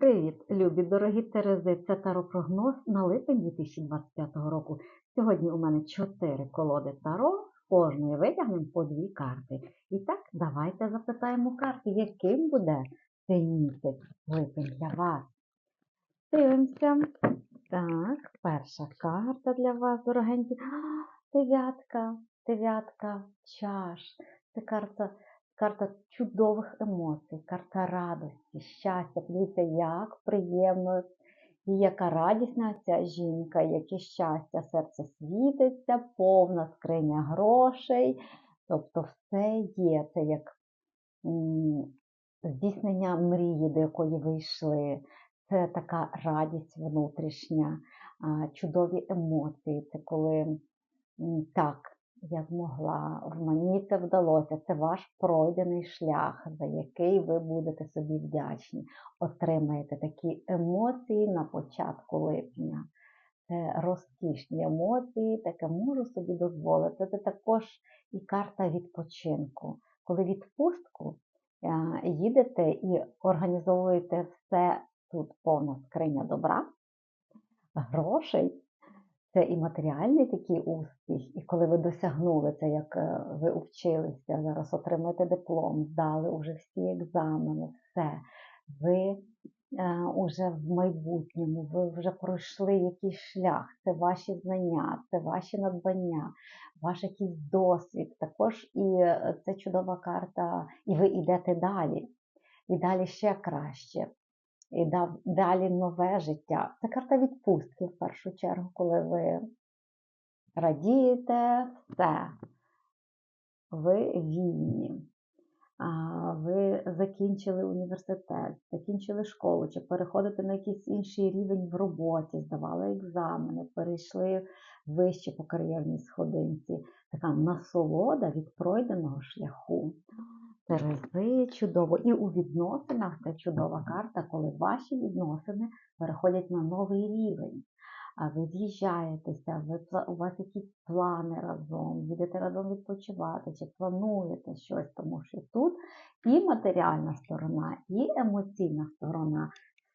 Привіт, любі дорогі Терези! Це таропрогноз на липень 2025 року. Сьогодні у мене 4 колоди таро, з кожної витягнемо по дві карти. І так, давайте запитаємо карти, яким буде цей місяць липень для вас. Дивимося. Так, перша карта для вас, дорогенькі. Дев'ятка, дев'ятка, чаш. Це карта карта чудових емоцій, карта радості, щастя. Подивіться, як приємно і яка радісна ця жінка, яке щастя, серце світиться, повна скриня грошей. Тобто все є. Це як здійснення мрії, до якої ви йшли. Це така радість внутрішня, чудові емоції. Це коли так, я змогла, в мені це вдалося. Це ваш пройдений шлях, за який ви будете собі вдячні. Отримаєте такі емоції на початку липня. Це розкішні емоції, таке можу собі дозволити. Це також і карта відпочинку. Коли відпустку е, їдете і організовуєте все тут повна скриня добра, грошей. Це і матеріальний такий успіх, і коли ви досягнули це, як е, ви вчилися, зараз отримаєте диплом, здали уже всі екзамени, все. Ви е, уже в майбутньому, ви вже пройшли якийсь шлях, це ваші знання, це ваші надбання, ваш якийсь досвід. Також і е, це чудова карта, і ви йдете далі. І далі ще краще і дав далі нове життя. Це карта відпустки в першу чергу, коли ви радієте все, ви вільні. Ви закінчили університет, закінчили школу, чи переходите на якийсь інший рівень в роботі, здавали екзамени, перейшли вище по кар'єрній сходинці. Така насолода від пройденого шляху. Терези чудово. І у відносинах це чудова карта, коли ваші відносини переходять на новий рівень. А ви з'їжджаєтеся, ви, у вас якісь плани разом, їдете разом відпочивати, чи плануєте щось, тому що тут і матеріальна сторона, і емоційна сторона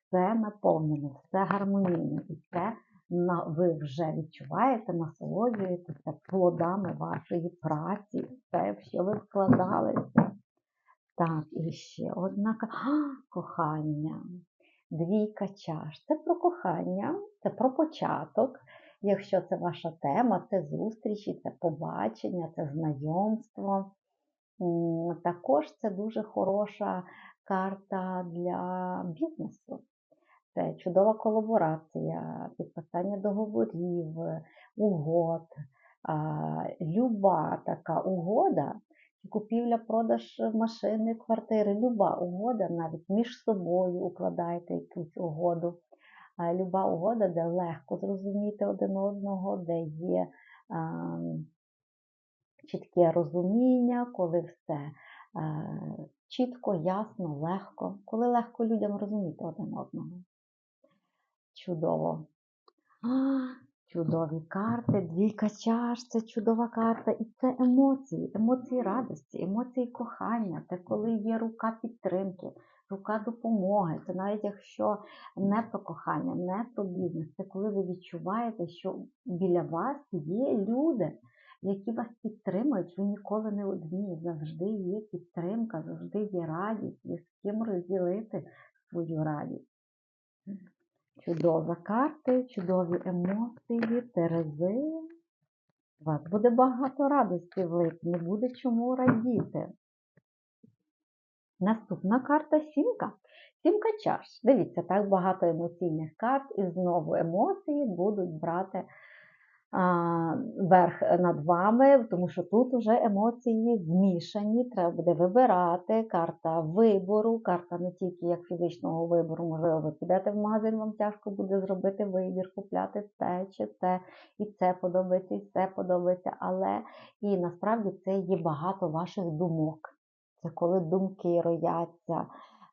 все наповнено, все гармонійно. І це ви вже відчуваєте, насолоджуєтеся плодами вашої праці, все, в що ви вкладалися. Так, і ще одна а, кохання. Двійка чаш. Це про кохання, це про початок. Якщо це ваша тема, це зустрічі, це побачення, це знайомство. Також це дуже хороша карта для бізнесу. Це чудова колаборація, підписання договорів, угод. Люба така угода купівля-продаж машини, квартири, люба угода, навіть між собою укладаєте якусь угоду. Люба угода, де легко зрозуміти один одного, де є а, чітке розуміння, коли все а, чітко, ясно, легко, коли легко людям розуміти один одного. Чудово. Чудові карти, двійка чаш, це чудова карта. І це емоції, емоції радості, емоції кохання. Це коли є рука підтримки, рука допомоги. Це навіть якщо не про кохання, не про бізнес, це коли ви відчуваєте, що біля вас є люди, які вас підтримують, ви ніколи не одні. Завжди є підтримка, завжди є радість, є з ким розділити свою радість. Чудові карти, чудові емоції, терези. У вас буде багато радості в липні, буде чому радіти. Наступна карта сімка. Сімка чаш. Дивіться, так багато емоційних карт, і знову емоції будуть брати верх над вами, тому що тут вже емоції змішані, треба буде вибирати. Карта вибору, карта не тільки як фізичного вибору, можливо, ви підете в магазин, вам тяжко буде зробити вибір, купляти те чи це, і це подобається, і це подобається. Але і насправді це є багато ваших думок. Це коли думки рояться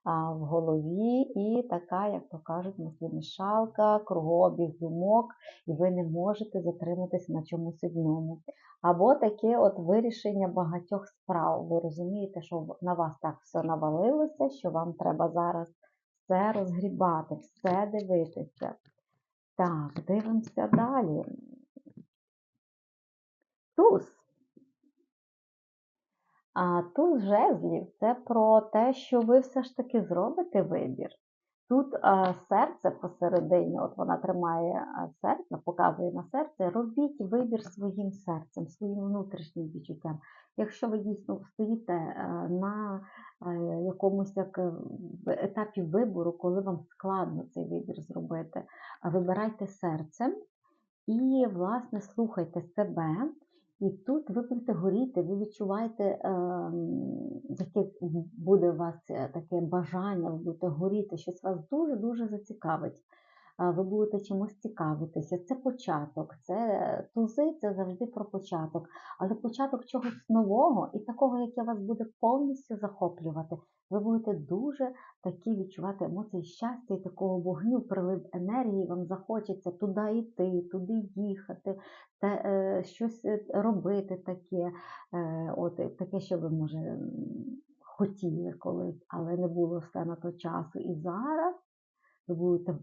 в голові, і така, як то кажуть, мисломішалка, кругообіг думок, і ви не можете затриматися на чомусь одному. Або таке от вирішення багатьох справ. Ви розумієте, що на вас так все навалилося, що вам треба зараз все розгрібати, все дивитися. Так, дивимося далі. Туз. А туз жезлів це про те, що ви все ж таки зробите вибір. Тут серце посередині, от вона тримає серце, показує на серце, робіть вибір своїм серцем, своїм внутрішнім відчуттям. Якщо ви дійсно стоїте на якомусь як е, етапі вибору, коли вам складно цей вибір зробити, вибирайте серцем і, власне, слухайте себе. І тут ви будете горіти, ви відчуваєте, е, яке буде у вас е, таке бажання, ви будете горіти, щось вас дуже-дуже зацікавить. Ви будете чимось цікавитися. Це початок, це тузи, це завжди про початок. Але початок чогось нового і такого, яке вас буде повністю захоплювати. Ви будете дуже такі відчувати емоції щастя і такого вогню, прилив енергії, вам захочеться туди йти, туди їхати, те, е, щось е, робити таке, е, от, таке, що ви, може, хотіли колись, але не було все на то часу. І зараз ви будете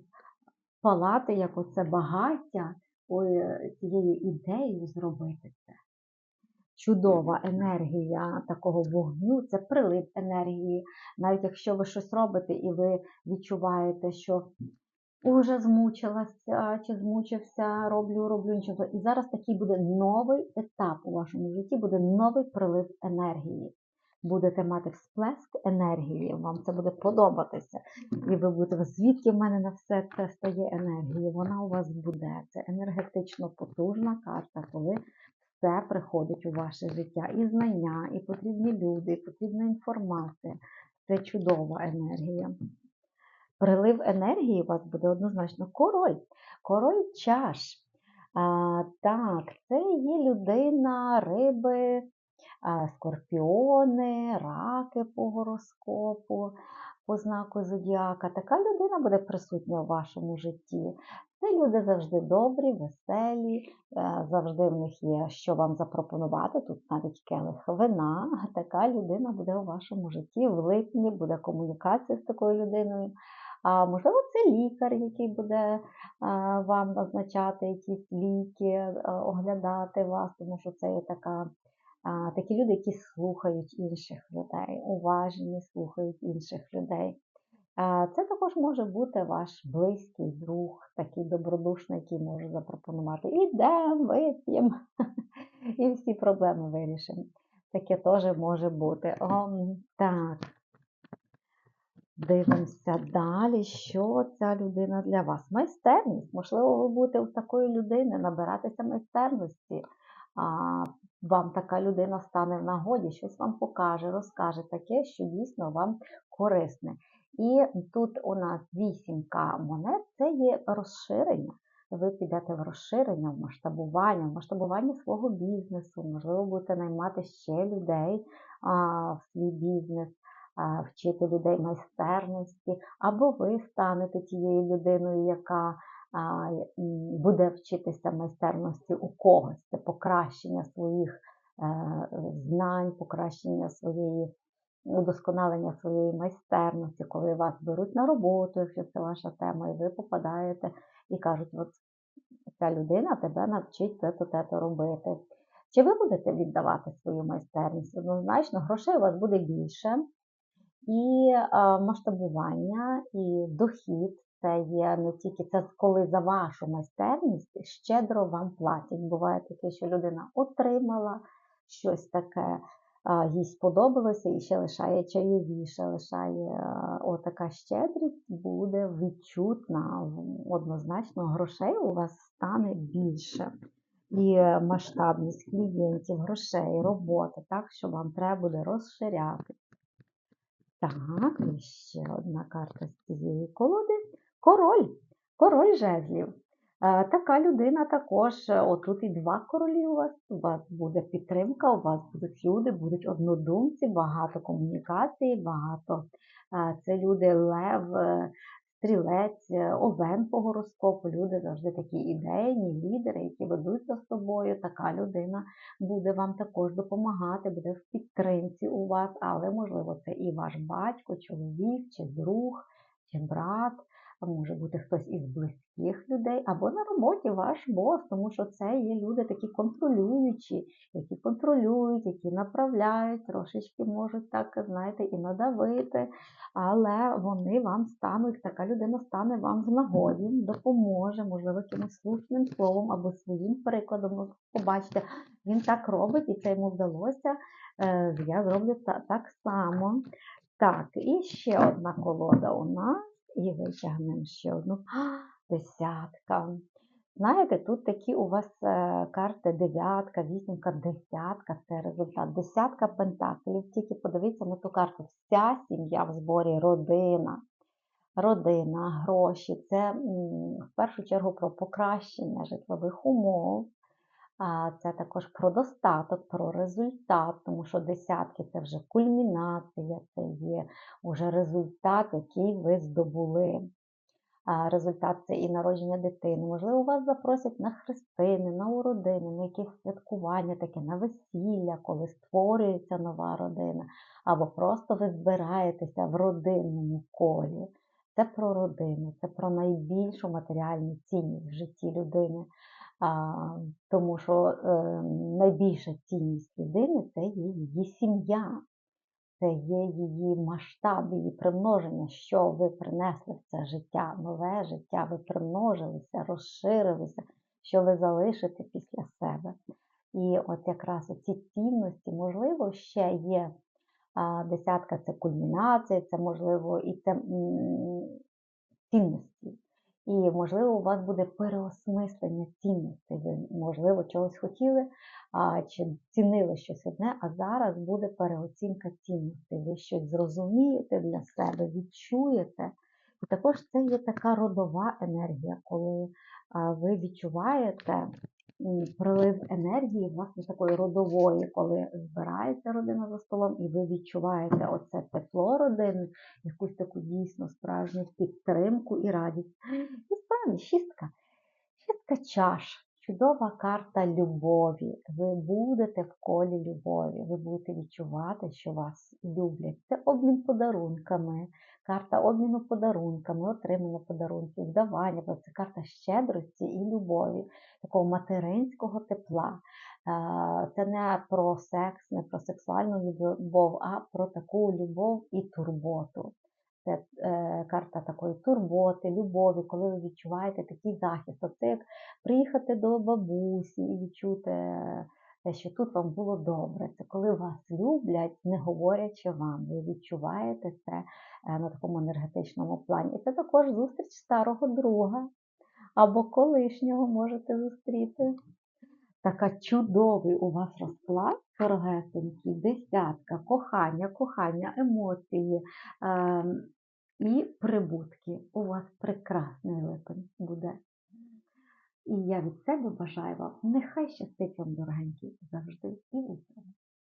палати, як оце багаття, е, цією ідеєю зробити це. Чудова енергія такого вогню, це прилив енергії. Навіть якщо ви щось робите і ви відчуваєте, що уже змучилася чи змучився, роблю, роблю нічого. І зараз такий буде новий етап у вашому житті, буде новий прилив енергії. Будете мати всплеск енергії, вам це буде подобатися. І ви будете, звідки в мене на все це стає енергія? Вона у вас буде. Це енергетично потужна карта, коли все приходить у ваше життя. І знання, і потрібні люди, і потрібна інформація. Це чудова енергія. Прилив енергії у вас буде однозначно король. Король чаш. А, так, це є людина, риби, скорпіони, раки по гороскопу, по знаку зодіака. Така людина буде присутня у вашому житті. Це люди завжди добрі, веселі, е, завжди в них є що вам запропонувати. Тут навіть келих вина. Така людина буде у вашому житті в липні, буде комунікація з такою людиною. А можливо, це лікар, який буде вам назначати якісь ліки, оглядати вас, тому що це є така, такі люди, які слухають інших людей, уважні слухають інших людей. Це також може бути ваш близький друг, такий добродушний, який може запропонувати. Ідемо, вип'ємо, і всі проблеми вирішимо. Таке теж може бути. О, так. Дивимося далі, що ця людина для вас. Майстерність. Можливо, ви будете у такої людини набиратися майстерності. А, Вам така людина стане в нагоді, щось вам покаже, розкаже таке, що дійсно вам корисне. І тут у нас вісімка монет це є розширення. Ви підете в розширення, в масштабування, в масштабування свого бізнесу, можливо, будете наймати ще людей а, в свій бізнес вчити людей майстерності, або ви станете тією людиною, яка буде вчитися майстерності у когось. Це покращення своїх е, знань, покращення своєї, удосконалення своєї майстерності, коли вас беруть на роботу, якщо це ваша тема, і ви попадаєте і кажуть, от ця людина тебе навчить це-то, те-то робити. Чи ви будете віддавати свою майстерність? Однозначно, грошей у вас буде більше, і масштабування, і дохід це є не тільки це коли за вашу майстерність щедро вам платять. Буває таке, що людина отримала щось таке, їй сподобалося і ще лишає чайові, ще лишає отака щедрість, буде відчутна, однозначно грошей у вас стане більше. І масштабність клієнтів, грошей, роботи, так що вам треба буде розширяти. Так, і ще одна карта з цієї колоди. Король. Король жезлів. Е, така людина також, е, отут і два королі у вас, у вас буде підтримка, у вас будуть люди, будуть однодумці, багато комунікації, багато. Е, це люди лев, стрілець, овен по гороскопу. Люди завжди такі ідейні, лідери, які ведуть за собою. Така людина буде вам також допомагати, буде в підтримці у вас, але, можливо, це і ваш батько, чоловік, чи друг, чи брат, може бути хтось із близьких людей, або на роботі ваш бос, тому що це є люди такі контролюючі, які контролюють, які направляють, трошечки можуть так, знаєте, і надавити, але вони вам стануть, така людина стане вам в нагоді, допоможе, можливо, якимось слушним словом або своїм прикладом. Ну, побачите, він так робить, і це йому вдалося. е, Я зроблю та- так само. Так, і ще одна колода у нас. І витягнемо ще одну. Десятка. Знаєте, тут такі у вас е, карти дев'ятка, вісімка, десятка це результат. Десятка пентаклів. Тільки подивіться на ту карту. Вся сім'я в зборі, родина. Родина, гроші. Це в першу чергу про покращення житлових умов. Це також про достаток, про результат, тому що десятки це вже кульмінація, це є вже результат, який ви здобули. Результат це і народження дитини. Можливо, вас запросять на хрестини, на уродини, на якесь святкування, таке на весілля, коли створюється нова родина, або просто ви збираєтеся в родинному колі. Це про родину, це про найбільшу матеріальну цінність в житті людини. Тому що е, найбільша цінність людини це є її сім'я, це є її масштаб, її примноження, що ви принесли в це життя, нове життя, ви примножилися, розширилися, що ви залишите після себе. І от якраз оці цінності, можливо, ще є десятка це кульмінація, це можливо і це цінності. І, можливо, у вас буде переосмислення цінностей. Ви, можливо, чогось хотіли, а, чи цінили щось одне, а зараз буде переоцінка цінностей. Ви щось зрозумієте для себе, відчуєте. І також це є така родова енергія, коли ви відчуваєте прилив енергії, власне, такої родової, коли збирається родина за столом, і ви відчуваєте оце тепло родини, якусь таку дійсно справжню підтримку і радість. І справді шістка. Шістка чаш. Чудова карта любові. Ви будете в колі любові, ви будете відчувати, що вас люблять. Це обмін подарунками, карта обміну подарунками, отримання подарунків, вдавання. бо Це карта щедрості і любові, такого материнського тепла. Е, Це не про секс, не про сексуальну любов, а про таку любов і турботу. Це е, карта такої турботи, любові, коли ви відчуваєте такий захист. Оце як приїхати до бабусі і відчути, що тут вам було добре. Це коли вас люблять, не говорячи вам. Ви відчуваєте це е, на такому енергетичному плані. І це також зустріч старого друга або колишнього можете зустріти. Така чудовий у вас розклад, дорогесенький, десятка, кохання, кохання, емоції е, і прибутки. У вас прекрасний липень буде. І я від себе бажаю вам, нехай щастить вам, дорогенькі, завжди і у всьому.